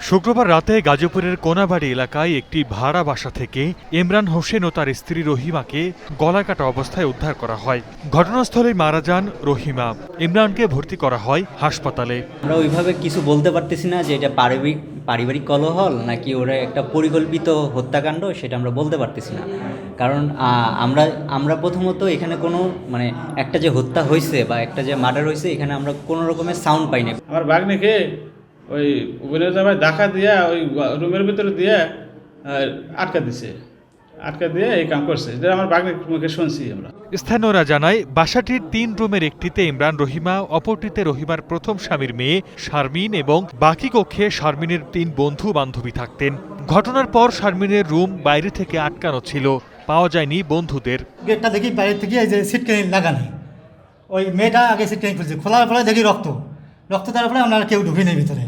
শুক্রবার রাতে গাজীপুরের কোনাবাড়ি এলাকায় একটি ভাড়া বাসা থেকে ইমরান হোসেন ও তার স্ত্রী রহিমাকে গলা কাটা অবস্থায় উদ্ধার করা হয়। ঘটনাস্থলে মারা যান রহিমা। ইমরানকে ভর্তি করা হয় হাসপাতালে। আমরা ওইভাবে কিছু বলতে পারতেছি না যে এটা পারিবারিক পারিবারিক কলহল নাকি ওরা একটা পরিকল্পিত হত্যাকাণ্ড, সেটা আমরা বলতে পারতেছি না। কারণ আমরা আমরা প্রথমত এখানে কোনো মানে একটা যে হত্যা হয়েছে বা একটা যে মার্ডার হয়েছে এখানে আমরা কোনো রকমের সাউন্ড পাই না। আমার বাগনিকে ওই ওগুলো জামাই দেখা দিয়া ওই রুমের ভিতরে দিয়ে আটকা দিছে। আটকা দিয়ে এই কাম করছে। এটা আমার বাগনির মুখে শুনছি আমরা। স্থানীয়রা জানায়, বাসাটির তিন রুমের একটিতে ইমরান রহিমা, অপরটিতে রহিমার প্রথম স্বামীর মেয়ে শারমিন এবং বাকি কক্ষে শারমিনের তিন বন্ধু বান্ধবী থাকতেন। ঘটনার পর শারমিনের রুম বাইরে থেকে আটকানো ছিল। পাওয়া যায়নি বন্ধুদের। গেটটা দেখি বাইরে থেকে এই যে সিটকানি লাগানো ওই মেয়েটা আগে সিটকানি খুলছে খোলার পরে দেখি রক্ত। রক্ত দেওয়ার পরে আমরা কেউ ঢুকি নেই ভিতরে।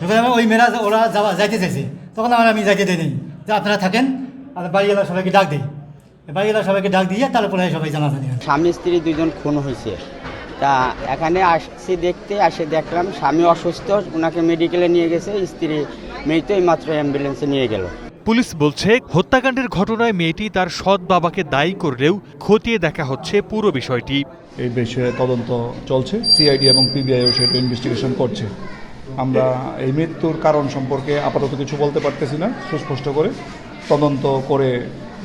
ঢুকে যাবে ওই মেয়েরা, ওরা যাওয়া যাইতে চাইছে। তখন আমরা আমি যাইতে দিই যে আপনারা থাকেন, আর বাড়ি বাড়িওয়ালা সবাইকে ডাক দিই। বাড়িওয়ালা সবাইকে ডাক দিয়ে তারপরে সবাই জানাজানি হয় স্বামী স্ত্রী দুজন খুন হয়েছে। তা এখানে আসছি দেখতে আসে দেখলাম স্বামী অসুস্থ ওনাকে মেডিকেলে নিয়ে গেছে স্ত্রী মেয়ে তো মাত্র অ্যাম্বুলেন্সে নিয়ে গেল। পুলিশ বলছে হত্যাকাণ্ডের ঘটনায় মেয়েটি তার সৎ বাবাকে দায়ী করলেও খতিয়ে দেখা হচ্ছে পুরো বিষয়টি। এই বিষয়ে তদন্ত চলছে সিআইডি এবং পিবিআইও সেটা ইনভেস্টিগেশন করছে। আমরা এই মৃত্যুর কারণ সম্পর্কে আপাতত কিছু বলতে পারতেছি না সুস্পষ্ট করে তদন্ত করে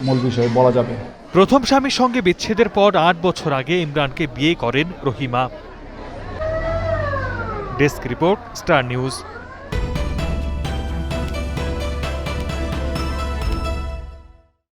মূল বিষয় বলা যাবে। প্রথম স্বামীর সঙ্গে বিচ্ছেদের পর আট বছর আগে ইমরানকে বিয়ে করেন Rahima. Desk report, Star News.